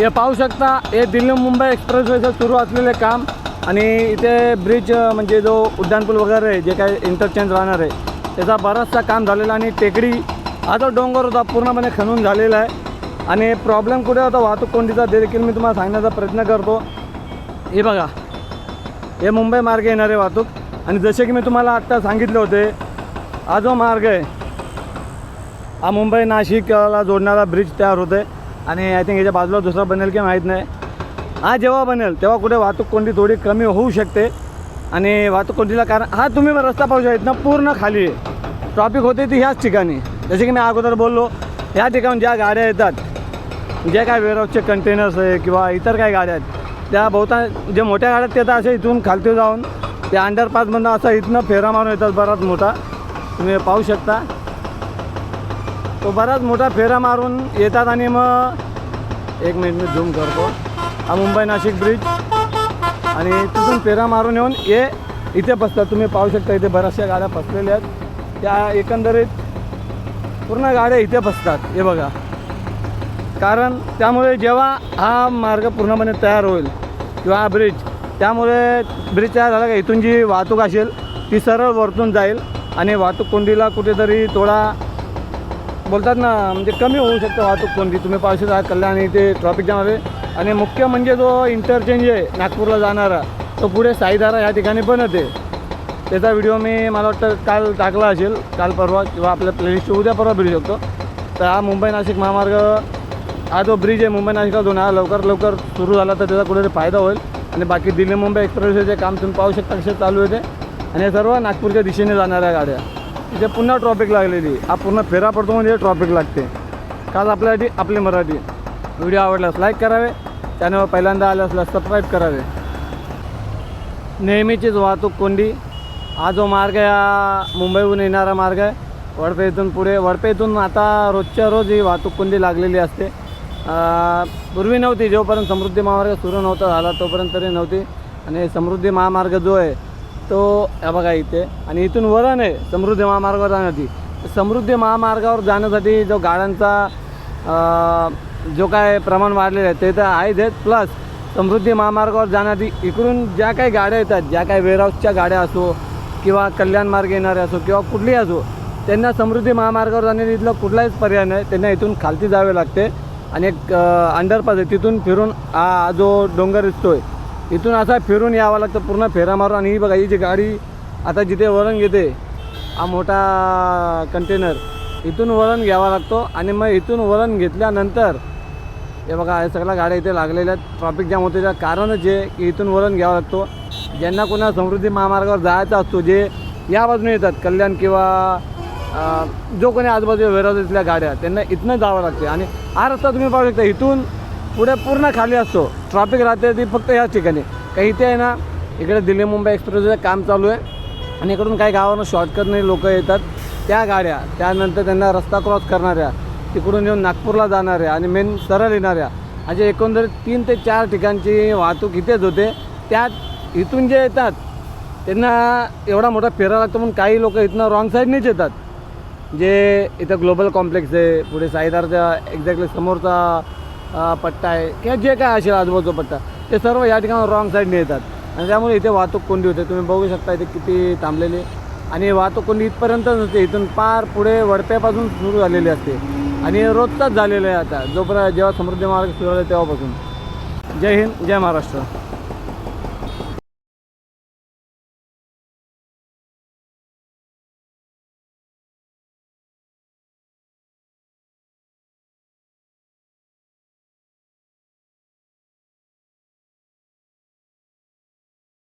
हे पाहू शकता हे दिल्ली मुंबई एक्सप्रेसवेचं सुरू असलेले काम आणि इथे ब्रिज म्हणजे जो उड्डाणपूल वगैरे आहे जे काही इंटरचेंज राहणार आहे त्याचा बराचसा काम झालेला आणि टेकडी हा जो डोंगर होता पूर्णपणे खणून झालेला आहे. आणि प्रॉब्लेम कुठे होता वाहतूक कोंडीचा ते देखील मी तुम्हाला सांगण्याचा प्रयत्न करतो. हे बघा हे मुंबई मार्गे येणारे वाहतूक. आणि जसे की मी तुम्हाला आत्ता सांगितले होते हा जो मार्ग आहे हा मुंबई नाशिकला जोडणारा ब्रिज तयार होते आहे आणि आय थिंक याच्या बाजूला दुसरा बनेल की माहीत नाही. हा जेव्हा बनेल तेव्हा कुठे वाहतूक कोंडी थोडी कमी होऊ शकते. आणि वाहतूक कोंडीला कारण हा तुम्ही रस्ता पाहू शकत इथनं पूर्ण खाली. आहे ट्रॉफिक होते ती ह्याच ठिकाणी. जसे की मी अगोदर बोललो ह्या ठिकाणी ज्या गाड्या येतात ज्या काय वेअरहाऊसचे कंटेनर्स आहे किंवा इतर काही गाड्या आहेत त्या बहुता जे मोठ्या गाड्या आहेत असे तर इथून खालती जाऊन ते अंडरपासमधनं असं इथनं फेरा मारून येतात बराच मोठा. तुम्ही पाहू शकता. तो बराच मोठा फेरा मारून येतात आणि मग एक मिनिट मी झूम करतो. हा मुंबई नाशिक ब्रिज आणि तिथून फेरा मारून येऊन हे इथे बसतात. तुम्ही पाहू शकता इथे बऱ्याचशा गाड्या फसलेल्या आहेत. त्या एकंदरीत पूर्ण गाड्या इथे बसतात हे बघा. कारण त्यामुळे जेव्हा हा मार्ग पूर्णपणे तयार होईल किंवा हा ब्रिज त्यामुळे ब्रिज तयार झाला का इथून जी वाहतूक असेल ती सरळ वरतून जाईल. आणि वाहतूक कोंडीला कुठेतरी थोडा बोलतात ना म्हणजे कमी होऊ शकतं वाहतूक कोणती. तुम्ही पावसात आहात कल्याण इथे ट्रॉफिक जाम आहे. आणि मुख्य म्हणजे जो इंटरचेंज आहे नागपूरला जाणारा तो पुढे साईधारा या ठिकाणी बनत आहे त्याचा व्हिडिओ मी मला वाटतं काल टाकला असेल काल परवा किंवा आपल्या प्लेलिस्ट उद्या परवा भेटू शकतो. तर हा मुंबई नाशिक महामार्ग हा जो ब्रिज आहे मुंबई नाशिकला दोन हा लवकर लवकर सुरू झाला तर त्याचा कुठेतरी फायदा होईल. आणि बाकी दिल्ली मुंबई एक्सप्रेसचे काम तुम्ही पाहू शकता कसे चालू होते आणि हे सर्व नागपूरच्या दिशेने जाणाऱ्या गाड्या. इथे पुन्हा ट्रॉफिक लागलेली. हा पूर्ण फेरा पडतो म्हणजे ट्रॉफिक लागते. काल आपल्यासाठी आपली मराठी. व्हिडिओ आवडल्यास लाईक करावे. चॅनलवर पहिल्यांदा आले असल्यास सबस्क्राईब करावे. नेहमीचीच वाहतूक कोंडी. हा जो मार्ग आहे हा मुंबईहून येणारा मार्ग आहे. वडपे इथून पुढे वडपे इथून आता रोजच्या रोज ही वाहतूक कोंडी लागलेली असते. पूर्वी नव्हती. जोपर्यंत समृद्धी महामार्ग सुरू नव्हता झाला तोपर्यंत तरी नव्हती. आणि समृद्धी महामार्ग जो आहे तो या बघा इथे. आणि इथून वरण आहे समृद्धी महामार्गावर जाण्यासाठी समृद्धी महामार्गावर जाण्यासाठी जो गाड्यांचा जो काय प्रमाण वाढलेलं आहे ते तर आहेच आहेत. प्लस समृद्धी महामार्गावर जाण्यासाठी इकडून ज्या काही गाड्या येतात ज्या काही वेअरहाऊसच्या गाड्या असो किंवा कल्याण मार्ग येणारे असो किंवा कुठलीही असो त्यांना समृद्धी महामार्गावर जाण्यासाठी इथला कुठलाच पर्याय नाही. त्यांना इथून खालती जावे लागते. आणि एक अंडरपास आहे. तिथून फिरून हा जो डोंगर दिसतो आहे इथून असा फिरून यावं लागतं पूर्ण फेरा मारून. आणि ही बघा ही जी गाडी आता जिथे वळण घेते हा मोठा कंटेनर इथून वळण घ्यावा लागतो. आणि मग इथून वळण घेतल्यानंतर हे बघा सगळ्या गाड्या इथे लागलेल्या आहेत. ट्रॉफिक जाम होते त्याचं कारणच आहे की इथून वळण घ्यावा लागतो. ज्यांना कोणा समृद्धी महामार्गावर जायचा असतो जे या बाजूने येतात कल्याण किंवा जो कोणी आजूबाजूला वेराज इथल्या गाड्या त्यांना इथनं जावं लागते. आणि हा रस्ता तुम्ही पाहू शकता इथून पुढे पूर्ण खाली असतो. ट्रॉफिक राहते ती फक्त याच ठिकाणी. काही इथे आहे ना इकडे दिल्ली मुंबई एक्सप्रेसचं काम चालू आहे. आणि इकडून काही गावानं शॉर्टकटने लोक येतात. त्या गाड्या त्यानंतर त्यांना रस्ता क्रॉस करणाऱ्या तिकडून येऊन नागपूरला जाणाऱ्या आणि मेन सरळ येणाऱ्या असे एकंदरीत तीन ते चार ठिकाणची वाहतूक इथेच होते. त्यात इथून जे येतात त्यांना एवढा मोठा फेरा लागतो म्हणून काही लोक इथनं रॉंग साईडनेच येतात. जे इथं ग्लोबल कॉम्प्लेक्स आहे पुढे साईदारच्या एक्झॅक्टली समोरचा पट्टा आहे. किंवा जे काय असेल आजूबाजूचा पट्टा ते सर्व या ठिकाणी रॉंग साईडने येतात. आणि त्यामुळे इथे वाहतूक कोंडी होते. तुम्ही बघू शकता इथे किती थांबलेली आणि वाहतूक कोंडी इथपर्यंत नसते. इथून पार पुढे वडप्यापासून सुरू झालेली असते. आणि रोजचाच झालेलं आहे आता. जोपर्यंत जेव्हा समृद्धी मार्ग सुरू झाला तेव्हापासून. जय हिंद जय महाराष्ट्र.